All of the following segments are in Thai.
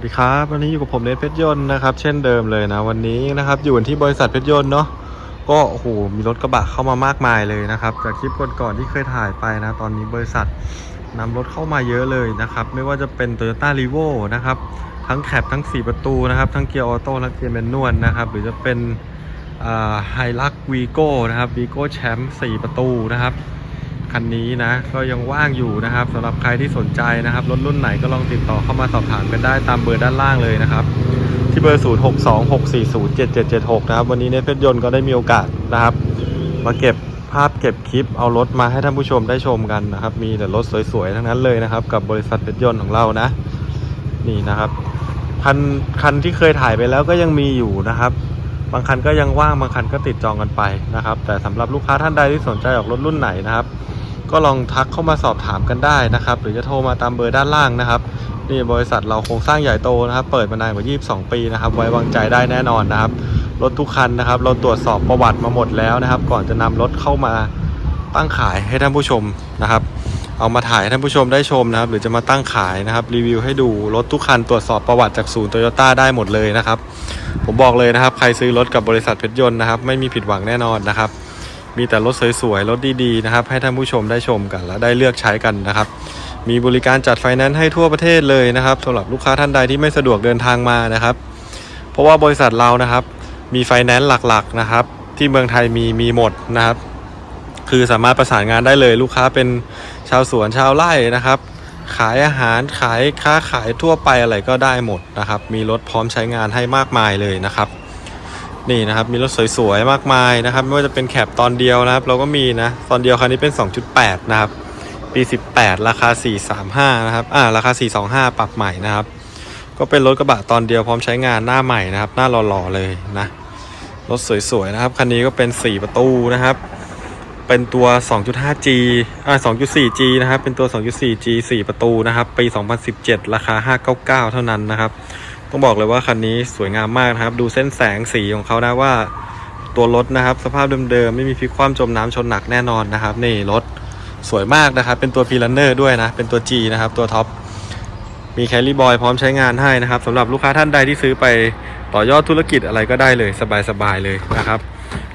สวัสดีครับ วันนี้อยู่กับผมเนทเพชรยนต์นะครับ เช่นเดิมเลยนะ วันนี้นะครับอยู่ที่บริษัทเพชรยนต์เนาะก็โอ้โหมีรถกระบะเข้ามามากมายเลยนะครับ จากคลิปก่อนๆที่เคยถ่ายไปนะ ตอนนี้บริษัทนำรถเข้ามาเยอะเลยนะครับ ไม่ว่าจะเป็น Toyota r e v o นะครับ ทั้งแคปทั้ง 4 ประตูนะครับ ทั้งเกียร์ออโต้และเกียร์แมนนวลนะครับ หรือจะเป็นไฮลักวีโก้นะครับวีโก้แชมป์4ประตูนะครับ คันนี้นะ ก็ยังว่างอยู่นะครับสำหรับใครที่สนใจนะครับรถรุ่นไหนก็ลองติดต่อเข้ามาสอบถามกันได้ตามเบอร์ด้านล่างเลยนะครับ ที่เบอร์ 0 6 2 6 4 0 7 7 7 6 นะครับ วันนี้ในเพชรยนต์ก็ได้มีโอกาสนะครับ มาเก็บภาพเก็บคลิปเอารถมาให้ท่านผู้ชมได้ชมกันนะครับ มีแต่รถสวยๆ ทั้งนั้นเลยนะครับ กับบริษัทเพชรยนต์ของเรานะ นี่นะครับคันคันที่เคยถ่ายไปแล้วก็ยังมีอยู่นะครับบางคันก็ยังว่างบางคันก็ติดจองกันไปนะครับ แต่สำหรับลูกค้าท่านใดที่สนใจออกรถรุ่นไหนนะครับ ก็ลองทักเข้ามาสอบถามกันได้นะครับ หรือจะโทรมาตามเบอร์ด้านล่างนะครับนี่บริษัทเราโครงสร้างใหญ่โตนะครับ เปิดมานานกว่า 22 ปีนะครับ ไว้วางใจได้แน่นอนนะครับ รถทุกคันนะครับ เราตรวจสอบประวัติมาหมดแล้วนะครับ ก่อนจะนำรถเข้ามาตั้งขายให้ท่านผู้ชมนะครับ เอามาถ่ายให้ท่านผู้ชมได้ชมนะครับ หรือจะมาตั้งขายนะครับ รีวิวให้ดูรถทุกคันตรวจสอบประวัติจากศูนย์โตโยต้าได้หมดเลยนะครับ ผมบอกเลยนะครับ ใครซื้อรถกับบริษัทเพชรยนต์นะครับ ไม่มีผิดหวังแน่นอนนะครับ มีแต่รถสวยๆ รถดีๆ นะครับ ให้ท่านผู้ชมได้ชมกันและได้เลือกใช้กันนะครับ มีบริการจัดไฟแนนซ์ให้ทั่วประเทศเลยนะครับสำหรับลูกค้าท่านใดที่ไม่สะดวกเดินทางมานะครับ เพราะว่าบริษัทเรานะครับ มีไฟแนนซ์หลักๆนะครับ ที่เมืองไทยมีมีหมดนะครับ คือสามารถประสานงานได้เลยลูกค้าเป็นชาวสวนชาวไร่นะครับ ขายอาหารขายค้าขายทั่วไปอะไรก็ได้หมดนะครับ มีรถพร้อมใช้งานให้มากมายเลยนะครับ นี่นะครับมีรถสวยๆมากมายนะครับ ไม่ว่าจะเป็นแคปตอนเดียวนะครับ เราก็มีนะ ตอนเดียวคันนี้เป็น 2.8 นะครับ ปี 18 ราคา 435 นะครับอ่าราคา 425 ปรับใหม่นะครับ ก็เป็นรถกระบะตอนเดียวพร้อมใช้งานหน้าใหม่นะครับ หน้าหล่อๆเลยนะรถสวยๆนะครับคันนี้ก็เป็น 4 ประตูนะครับ เป็นตัว 2.5G อ่า 2.4G นะครับเป็นตัว 2.4G 4 ประตูนะครับปี 2017 ราคา 599 เท่านั้นนะครับ ต้องบอกเลยว่าคันนี้สวยงามมากนะครับ ดูเส้นแสงสีของเขานะว่าตัวรถนะครับ สภาพเดิมๆไม่มีพลิกคว่ำจมน้ำชนหนักแน่นอนนะครับ นี่รถสวยมากนะครับ เป็นตัวพีลันเนอร์ด้วยนะ เป็นตัว G นะครับตัวท็อปมีแคลรี่บอยพร้อมใช้งานให้นะครับสำหรับลูกค้าท่านใดที่ซื้อไปต่อยอดธุรกิจอะไรก็ได้เลย สบายๆเลยนะครับ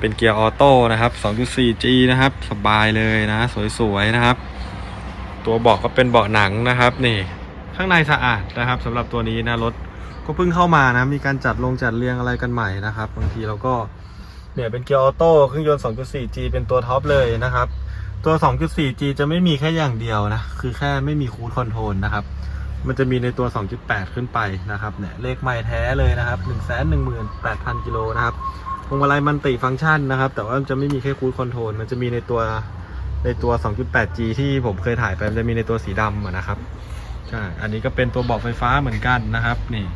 เป็นเกียร์ออโต้นะครับ 2.4G นะครับ สบายเลยนะ สวยๆนะครับ ตัวเบาะก็เป็นเบาะหนังนะครับ นี่ข้างในสะอาดนะครับสำหรับตัวนี้นะรถ ก็เพิ่งเข้ามานะ มีการจัดลงจัดเรียงอะไรกันใหม่นะครับ บางทีเราก็เนี่ยเป็นเกียร์ออโต้เครื่องยนต์ 2.4G เป็นตัวท็อปเลยนะครับ ตัว 2.4G จะไม่มีแค่อย่างเดียวนะ คือแค่ไม่มีคูดคอนโทรลนะครับ มันจะมีในตัว 2.8 ขึ้นไปนะครับเนี่ยเลขใหม่แท้เลยนะครับ 118,000 กิโลนะครับพวงมาลัยมันติฟังก์ชันนะครับ แต่ว่ามันจะไม่มีแค่คูดคอนโทรลมันจะมีในตัวในตัว 2.8G ที่ผมเคยถ่ายไปมันจะมีในตัวสีดำนะครับใช่อันนี้ก็เป็นตัวบาะไฟฟ้าเหมือนกันนะครับนี่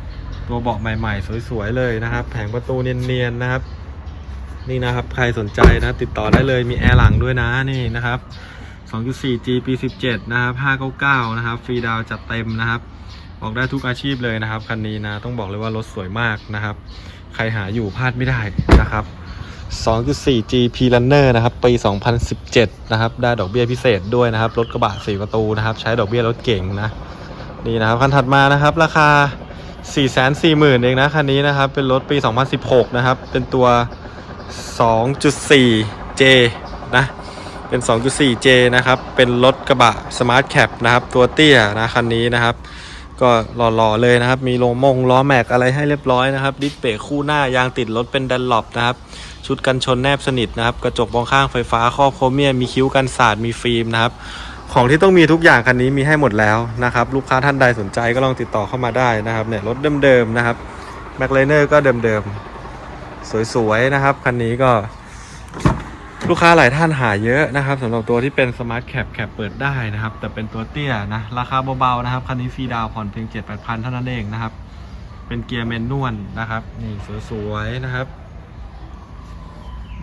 ตัวเบาะใหม่ ๆ สวย ๆ เลยนะครับ แผงประตูเนียน ๆ นะครับ นี่นะครับ ใครสนใจนะติดต่อได้เลยมีแอร์หลังด้วยนะนี่นะครับ 2.4G ปี 17 นะครับ 599 นะครับ ฟรีดาวจัดเต็มนะครับ ออกได้ทุกอาชีพเลยนะครับ คันนี้นะ ต้องบอกเลยว่ารถสวยมากนะครับ ใครหาอยู่พลาดไม่ได้นะครับ 2.4G P Runner นะครับ ปี 2017 นะครับ ได้ดอกเบี้ยพิเศษด้วยนะครับ รถกระบะ 4 ประตูนะครับ ใช้ดอกเบี้ยรถเก่งนะ นี่นะครับ คันถัดมานะครับ ราคา 440,000 เองนะคันนี้นะครับ เป็นรถปี 2016 นะครับ เป็นตัว 2.4J นะ เป็น 2.4J นะครับ เป็นรถกระบะ Smart Cap นะครับ ตัวเตี้ยนะคันนี้นะครับ ก็หล่อๆเลยนะครับ มีโลมงล้อแม็กอะไรให้เรียบร้อยนะครับ ดิสเบรกคู่หน้ายางติดรถเป็นดันหลบนะครับ ชุดกันชนแนบสนิทนะครับ กระจกมองข้างไฟฟ้าครอบโครเมียมมีคิ้วกันสาดมีฟิล์มนะครับ ของที่ต้องมีทุกอย่างคันนี้มีให้หมดแล้วนะครับ ลูกค้าท่านใดสนใจก็ลองติดต่อเข้ามาได้นะครับเนี่ยรถเดิมๆนะครับแม็กไลเนอร์ก็เดิมๆสวยๆนะครับคันนี้ก็ลูกค้าหลายท่านหาเยอะนะครับสำหรับตัวที่เป็นสมาร์ทแคปแคปเปิดได้นะครับ แต่เป็นตัวเตี้ยนะราคาเบาๆนะครับคันนี้ฟรีดาวผ่อนเพียง7 8 0 0เท่านั้นเองนะครับ เป็นเกียร์แมนนวลนะครับนี่สวยๆนะครับ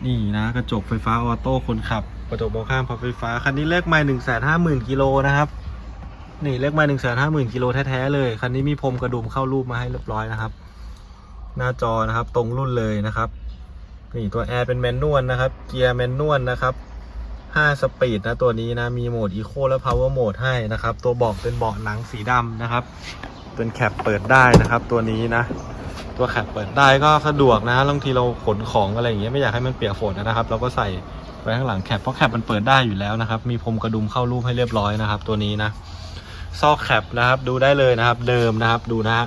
นี่นะกระจกไฟฟ้าออโต้คนขับ ระจกมองข้างพับไฟฟ้า คันนี้เลขไม่หนึ่งแสนห้าหมื่นกิโลนะครับ นี่เลขไม่หนึ่งแสนห้าหมื่นกิโลแท้ๆเลย คันนี้มีพรมกระดุมเข้ารูปมาให้เรียบร้อยนะครับ หน้าจอนะครับตรงรุ่นเลยนะครับ นี่ตัวแอร์เป็นแมนนวลนะครับ เกียร์แมนนวลนะครับ5สปีดนะตัวนี้นะ มีโหมดอีโคและพาวเวอร์โหมดให้นะครับ ตัวเบาะเป็นเบาะหนังสีดำนะครับ เป็นแคปเปิดได้นะครับ ตัวนี้นะตัวแคปเปิดได้ก็สะดวกนะบางทีเราขนของอะไรอย่างเงี้ยไม่อยากให้มันเปียกฝนนะครับ เราก็ใส่ ไว้ข้างหลังแคปเพราะแคปมันเปิดได้อยู่แล้วนะครับ มีพรมกระดุมเข้ารูปให้เรียบร้อยนะครับ ตัวนี้นะซอกแคปนะครับ ดูได้เลยนะครับ เดิมนะครับ ดูนะฮะ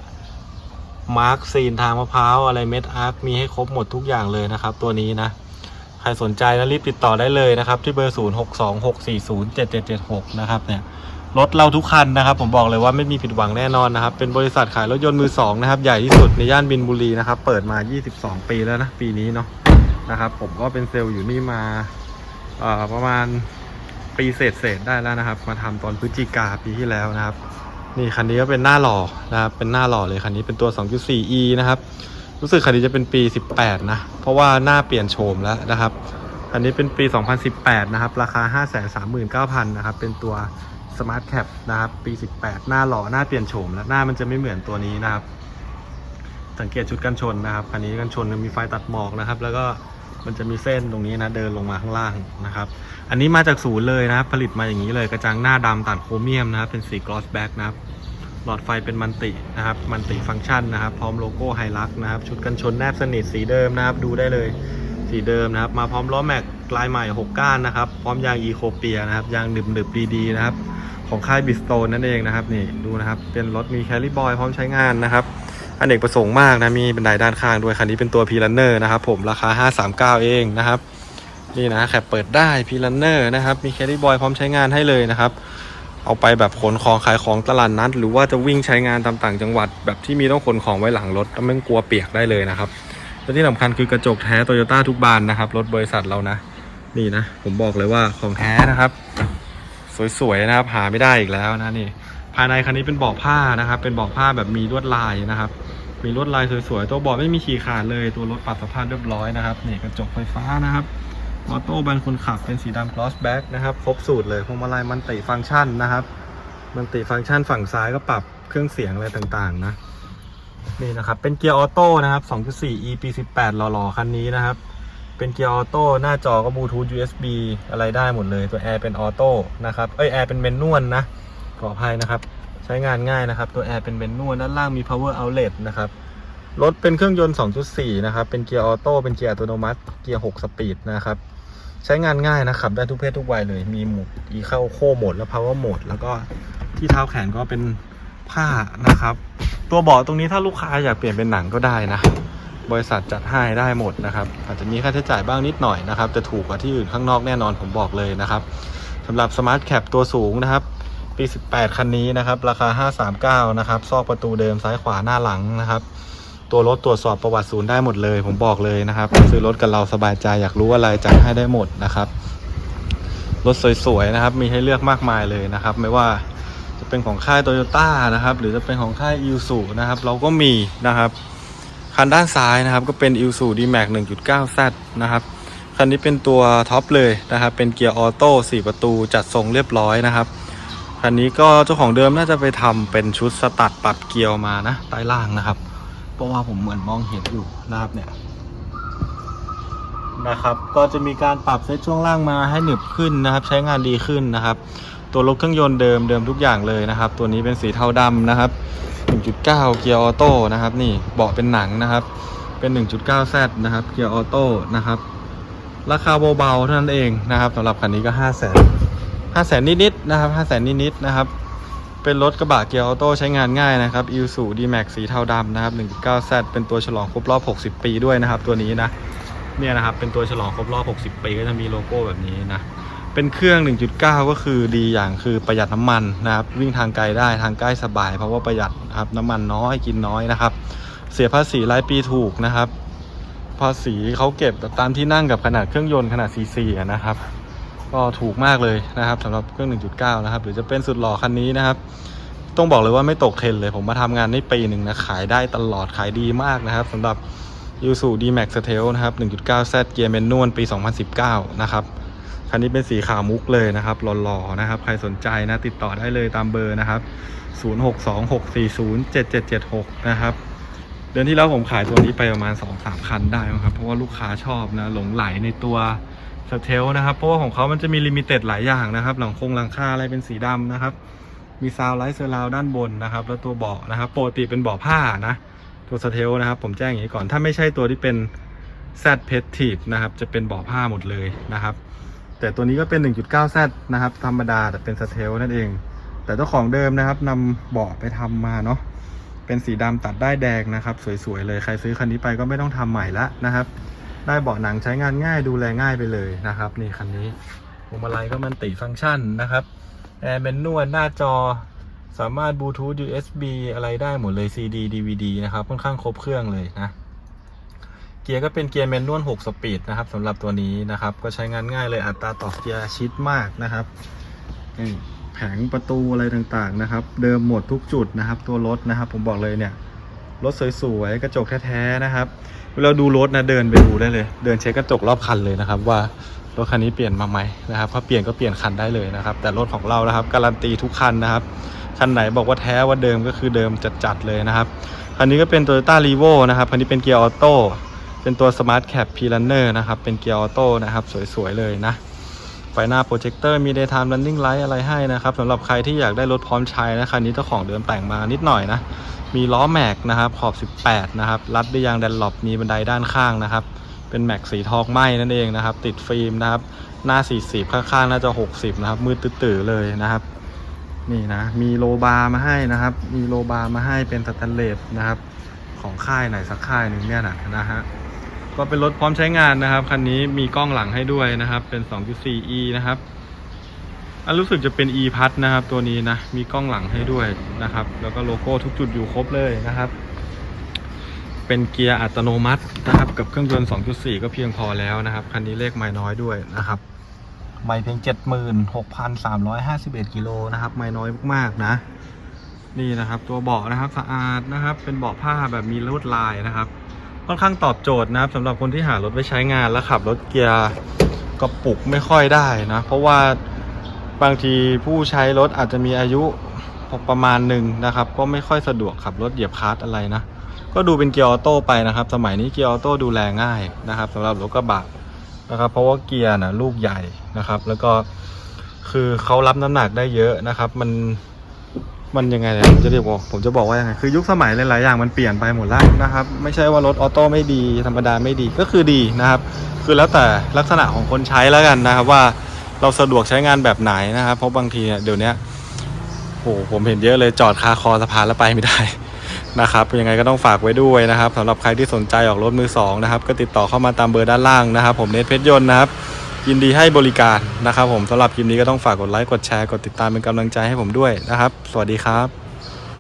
มาร์คซีนทางมะพร้าวอะไรเม็ดอาร์คมีให้ครบหมดทุกอย่างเลยนะครับ ตัวนี้นะใครสนใจนะรีบติดต่อได้เลยนะครับ ที่เบอร์ 0 6 2 6 4 0 7 7 7 6 นะครับเนี่ยรถเราทุกคันนะครับ ผมบอกเลยว่าไม่มีผิดหวังแน่นอนนะครับ เป็นบริษัทขายรถยนต์มือสองนะครับ ใหญ่ที่สุดในย่านบินบุรีนะครับ เปิดมา 22 ปีแล้วนะ ปีนี้เนาะนะครับ ผมก็เป็นเซลล์อยู่นี่มา ประมาณปีเศษเศษได้แล้วนะครับ มาทำตอนพฤศจิกาปีที่แล้วนะครับ นี่คันนี้ก็เป็นหน้าหล่อนะครับ เป็นหน้าหล่อเลยคันนี้เป็นตัว 2.4e นะครับรู้สึกคันนี้จะเป็นปี 18 นะ เพราะว่าหน้าเปลี่ยนโฉมแล้วนะครับคันนี้เป็นปี 2018 นะครับ ราคา 539,000 นะครับ เป็นตัว Smart Cap นะครับ ปี 18 หน้าหล่อ หน้าเปลี่ยนโฉมแล้ว หน้ามันจะไม่เหมือนตัวนี้นะครับ สังเกตชุดกันชนนะครับ คันนี้กันชนมีไฟตัดหมอกนะครับ แล้วก็ มันจะมีเส้นตรงนี้นะเดินลงมาข้างล่างนะครับ อันนี้มาจากศูนย์เลยนะครับ ผลิตมาอย่างนี้เลยกระจังหน้าดำตัดโครเมียมนะครับ เป็นสี gloss black นะครับ หลอดไฟเป็นมันตินะครับมันติฟังก์ชันนะครับ พร้อมโลโก้ไฮลักนะครับ ชุดกันชนแนบสนิทสีเดิมนะครับ ดูได้เลยสีเดิมนะครับ มาพร้อมล้อแม็กลายใหม่ 6 ก้านนะครับ พร้อมยางอีโคเปียนะครับยางดึบดึบดีๆนะครับ ของค่ายบิสโตนนั่นเองนะครับนี่ดูนะครับเป็นรถมีแคลิบอยพร้อมใช้งานนะครับ อันเอกประสงค์มากนะมีบันไดด้านข้างด้วยคันนี้เป็นตัวพีลันเนอร์นะครับผมราคา 539 เองนะครับนี่นะแคปเปิดได้พีลันเนอร์นะครับมีแคลิบอยพร้อมใช้งานให้เลยนะครับเอาไปแบบขนของขายของตลาดนัด หรือว่าจะวิ่งใช้งานตามต่างจังหวัด แบบที่มีต้องขนของไว้หลังรถไม่กลัวเปียกได้เลยนะครับและที่สำคัญคือกระจกแท้โตโยต้าทุกบานนะครับรถบริษัทเรานะนี่นะผมบอกเลยว่าของแท้นะครับ สวยๆนะครับหาไม่ได้อีกแล้วนะนี่ ภายในคันนี้เป็นเบาะผ้านะครับ เป็นเบาะผ้าแบบมีลวดลายนะครับ มีลวดลายสวยๆ ตัวเบาะไม่มีขีดขาดเลย ตัวรถปรับสภาพเรียบร้อยนะครับ นี่กระจกไฟฟ้านะครับออโต้บันคนขับเป็นสีดำ cross back นะครับ ครบสูตรเลยพวงมาลัยมันติฟังก์ชันนะครับ มันติฟังก์ชันฝั่งซ้ายก็ปรับเครื่องเสียงอะไรต่างๆนะ นี่นะครับ เป็นเกียร์ออโต้นะครับ 2.4 e ปี18หล่อๆ คันนี้นะครับ เป็นเกียร์ออโต้ หน้าจอก็บลูทูธ USB อะไรได้หมดเลย ตัวแอร์เป็นออโต้นะครับ เอ้ยแอร์เป็นเมนนวลนะ ขออภัยนะครับ ใช้งานง่ายนะครับ ตัวแอร์เป็นเมนนวลด้านล่างมี power outlet นะครับรถเป็นเครื่องยนต์ 2.4 นะครับ เป็นเกียร์ออโต้ เป็นเกียร์อัตโนมัติ เกียร์ 6 สปีดนะครับ ใช้งานง่ายนะครับ ได้ทุกเพศทุกวัยเลย มีหมด e เข้าโคโหมด และ power mode แล้วก็ที่เท้าแขนก็เป็นผ้านะครับ ตัวเบาะตรงนี้ถ้าลูกค้าอยากเปลี่ยนเป็นหนังก็ได้นะ บริษัทจัดให้ได้หมดนะครับ อาจจะมีค่าใช้จ่ายบ้างนิดหน่อยนะครับแต่ถูกกว่าที่อื่นข้างนอกแน่นอนผมบอกเลยนะครับสำหรับ Smart Cap ตัวสูงนะครับ ปี 18 คันนี้นะครับ ราคา 539 นะครับ ซอกประตูเดิมซ้ายขวาหน้าหลังนะครับ ตัวรถตรวจสอบประวัติศูนย์ได้หมดเลย ผมบอกเลยนะครับ ซื้อรถกับเราสบายใจอยากรู้อะไรจัดให้ได้หมดนะครับ รถสวยๆนะครับ มีให้เลือกมากมายเลยนะครับ ไม่ว่าจะเป็นของค่ายโตโยต้านะครับ หรือจะเป็นของค่ายอิวสุนะครับ เราก็มีนะครับ คันด้านซ้ายนะครับ ก็เป็น i l s u D-Max 1.9Z นะครับคันนี้เป็นตัวท็อปเลยนะครับ เป็นเกียร์ออโต้4ประตูจัดทรงเรียบร้อยนะครับ คันนี้ก็เจ้าของเดิมน่าจะไปทำเป็นชุดสตัดปรับเกียร์มานะใต้ล่างนะครับ เพราะว่าผมเหมือนมองเห็นอยู่นะครับเนี่ยนะครับ ก็จะมีการปรับเซตช่วงล่างมาให้หนึบขึ้นนะครับ ใช้งานดีขึ้นนะครับ ตัวรถเครื่องยนต์เดิมเดิมทุกอย่างเลยนะครับ ตัวนี้เป็นสีเทาดำนะครับ 1.9 เกียร์ออโต้นะครับ นี่เบาะเป็นหนังนะครับ เป็น 1.9Z นะครับ เกียร์ออโต้นะครับ ราคาเบาๆเท่านั้นเองนะครับสำหรับคันนี้ก็ 5 0 0 0 0 0 5 0 0 0 0นิดๆนะครับ5 0 0 0 0 0นิดๆนะครับ เป็นรถกระบะเกียร์ออโต้ใช้งานง่ายนะครับ i l s u D-Max สีเทาดำนะครับ 1.9Z เป็นตัวฉลองครบรอบ 60 ปีด้วยนะครับ ตัวนี้นะเนี่ยนะครับเป็นตัวฉลองครบรอบ 60 ปีก็จะมีโลโก้แบบนี้นะเป็นเครื่อง 1.9 ก็คือดีอย่างคือประหยัดน้ำมันนะครับ วิ่งทางไกลได้ทางใกล้สบาย เพราะว่าประหยัดนะครับน้ำมันน้อยกินน้อยนะครับ เสียภาษีรายปีถูกนะครับ ภาษีเขาเก็บตามที่นั่งกับขนาดเครื่องยนต์ขนาด CC อะนะครับ ก็ถูกมากเลยนะครับสำหรับเครื่อง 1.9 นะครับ หรือจะเป็นสุดหล่อคันนี้นะครับ ต้องบอกเลยว่าไม่ตกเทรนเลย ผมมาทำงานในปีหนึ่งนะ ขายได้ตลอดขายดีมากนะครับสำหรับยูสู D-Max s t e l นะครับ 1.9Z เกียร์แมนนวลปี 2019 นะครับ คันนี้เป็นสีขาวมุกเลยนะครับหล่อๆนะครับ ใครสนใจนะติดต่อได้เลยตามเบอร์นะครับ 0626407776 นะครับเดือนที่แล้วผมขายตัวนี้ไปประมาณ 2-3 คันได้ครับ เพราะว่าลูกค้าชอบนะหลงไหลในตัว สเทลนะครับ เพราะว่าของเขามันจะมีลิมิเต็ดหลายอย่างนะครับ หลังคงหลังคาอะไรเป็นสีดำนะครับ มีซาวไลท์เซอร์ราวด้านบนนะครับ แล้วตัวเบาะนะครับปกติเป็นเบาะผ้านะ ตัวสเทลนะครับ ผมแจ้งอย่างนี้ก่อน ถ้าไม่ใช่ตัวที่เป็น Z p e t i v e นะครับ จะเป็นเบาะผ้าหมดเลยนะครับ แต่ตัวนี้ก็เป็น 1.9 Z นะครับ ธรรมดาแต่เป็นสเทลนั่นเอง แต่เจ้าของเดิมนะครับนำเบาะไปทำมาเนาะ เป็นสีดำตัดได้แดงนะครับ สวยๆเลย ใครซื้อคันนี้ไปก็ไม่ต้องทำใหม่ละนะครับ ได้เบาะหนังใช้งานง่ายดูแลง่ายไปเลยนะครับ นี่คันนี้พวงมาลัยก็มันติฟังก์ชันนะครับแอร์เมนนวลหน้าจอสามารถบลูทูธ USB อะไรได้หมดเลย CD DVD นะครับ ค่อนข้างครบเครื่องเลยนะ เกียร์ก็เป็นเกียร์แมนนวล6สปีดนะครับสำหรับตัวนี้นะครับ ก็ใช้งานง่ายเลยอัตราต่อเกียร์ชิดมากนะครับแผงประตูอะไรต่างๆนะครับ เดิมหมดทุกจุดนะครับ ตัวรถนะครับ ผมบอกเลยเนี่ย รถสวยๆกระจกแท้ๆนะครับเวลาดูรถนะเดินไปดูได้เลย เดินเช็คกระจกรอบคันเลยนะครับ ว่ารถคันนี้เปลี่ยนมาไหมนะครับถ้าเปลี่ยนก็เปลี่ยนคันได้เลยนะครับ แต่รถของเรานะครับการันตีทุกคันนะครับคันไหนบอกว่าแท้ว่าเดิมก็คือเดิมจัดๆเลยนะครับคันนี้ก็เป็น Toyota r e v o นะครับคันนี้เป็นเกียร์ออโต้เป็นตัว Smart Cap p r u n n e r นะครับเป็นเกียร์ออโต้นะครับสวยๆเลยนะ ฟหน้าโปรเจคเตอร์มี daytime running light อะไรให้นะครับสำหรับใครที่อยากได้รถพร้อมใช้นะคันนี้เจ้าของเดิมแต่งมานิดหน่อยนะ มีล้อแม็กนะครับขอบ 18 นะครับ รัดด้วยยางแดนหลบมีบันไดด้านข้างนะครับ เป็นแม็กสีทองไหมนั่นเองนะครับ ติดฟิล์มนะครับ หน้า 40 ข้างๆ น่าจะ 60 นะครับ มืดตื้อเลยนะครับ นี่นะ มีโลบาร์มาให้นะครับ มีโลบาร์มาให้เป็นสแตนเลสนะครับ ของค่ายไหนสักค่ายหนึ่งเนี่ยนะนะฮะ ก็เป็นรถพร้อมใช้งานนะครับ คันนี้มีกล้องหลังให้ด้วยนะครับ เป็น 2.4e นะครับอันรู้สึกจะเป็น e พัทนะครับ ตัวนี้นะ มีกล้องหลังให้ด้วยนะครับ แล้วก็โลโก้ทุกจุดอยู่ครบเลยนะครับ เป็นเกียร์อัตโนมัตินะครับ กับเครื่องยนต์ 2.4 ก็เพียงพอแล้วนะครับ คันนี้เลขไม่น้อยด้วยนะครับไม่เพียง 76,351กิโลนะครับ ไม่น้อยมากๆนะ นี่นะครับ ตัวเบาะนะครับสะอาดนะครับ เป็นเบาะผ้าแบบมีลวดลายนะครับ ค่อนข้างตอบโจทย์นะครับสำหรับคนที่หารถไปใช้งานแล้วขับรถเกียร์กระปุกไม่ค่อยได้นะ เพราะว่าบางทีผู้ใช้รถอาจจะมีอายุประมาณหนึ่งนะครับ ก็ไม่ค่อยสะดวกขับรถเหยียบคลัตช์อะไรนะ ก็ดูเป็นเกียร์ออโต้ไปนะครับ สมัยนี้เกียร์ออโต้ดูแลง่ายนะครับสำหรับรถกระบะนะครับ เพราะว่าเกียร์นะลูกใหญ่นะครับ แล้วก็คือเขารับน้ำหนักได้เยอะนะครับ มัน มันยังไงเนี่ยผมจะเรียกว่าผมจะบอกว่ายังไงคือยุคสมัยหลายๆอย่างมันเปลี่ยนไปหมดแล้วนะครับ ไม่ใช่ว่ารถออโต้ไม่ดีธรรมดาไม่ดีก็คือดีนะครับ คือแล้วแต่ลักษณะของคนใช้แล้วกันนะครับ ว่าเราสะดวกใช้งานแบบไหนนะครับ เพราะบางทีเนี่ยเดี๋ยวนี้โหผมเห็นเยอะเลยจอดคาคอสะพานแล้วไปไม่ได้นะครับยังไงก็ต้องฝากไว้ด้วยนะครับสำหรับใครที่สนใจออกรถมือสองนะครับก็ติดต่อเข้ามาตามเบอร์ด้านล่างนะครับ ผมเนทเพชรยนต์นะครับ ยินดีให้บริการนะครับผมสำหรับคลิปนี้ก็ต้องฝากกดไลค์กดแชร์กดติดตามเป็นกำลังใจให้ผมด้วยนะครับ สวัสดีครับ